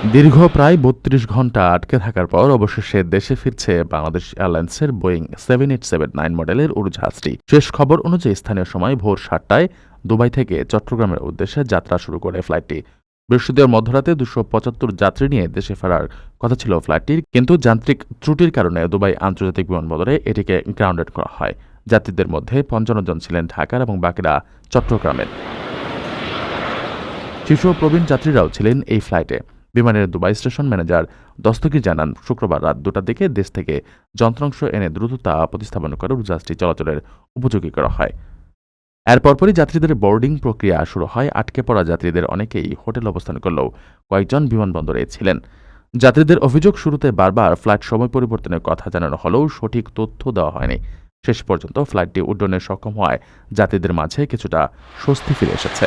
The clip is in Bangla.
দীর্ঘ প্রায় বত্রিশ ঘণ্টা আটকে থাকার পর অবশেষে দেশে ফিরছে বাংলাদেশ এয়ারলাইন্সের Boeing seven eight seven nine মডেলের উড়োজাহাজটি। শেষ খবর অনুযায়ী স্থানীয় সময় ভোর সাতটায় দুবাই থেকে চট্টগ্রামের উদ্দেশ্যে যাত্রা শুরু করে ফ্লাইটটি। বৃহস্পতিবার মধ্যরাতে দুশো পঁচাত্তর যাত্রী নিয়ে দেশে ফেরার কথা ছিল ফ্লাইটটির, কিন্তু যান্ত্রিক ত্রুটির কারণে দুবাই আন্তর্জাতিক বিমানবন্দরে এটিকে গ্রাউন্ডেড করা হয়। যাত্রীদের মধ্যে পঞ্চান্ন জন ছিলেন ঢাকার এবং বাকিরা চট্টগ্রামের। শিশু প্রবীণ যাত্রীরাও ছিলেন এই ফ্লাইটে। বিমানের দুবাই স্টেশন ম্যানেজার দস্তগীর জানান, শুক্রবার রাত দুটার দিকে দেশ থেকে যন্ত্রাংশ এনে দ্রুত তা প্রতিস্থাপন করে উড়োজাহাজটি চলাচলের উপযোগী করা হয়। এর পরপরই যাত্রীদের বোর্ডিং প্রক্রিয়া শুরু হয়। আটকে পড়া যাত্রীদের অনেকেই হোটেল অবস্থান করলেও কয়েকজন বিমানবন্দরে ছিলেন। যাত্রীদের অভিযোগ, শুরুতে বারবার ফ্লাইট সময় পরিবর্তনের কথা জানানো হলেও সঠিক তথ্য দেওয়া হয়নি। শেষ পর্যন্ত ফ্লাইটটি উড্ডয়নে সক্ষম হওয়ায় যাত্রীদের মাঝে কিছুটা স্বস্তি ফিরে এসেছে।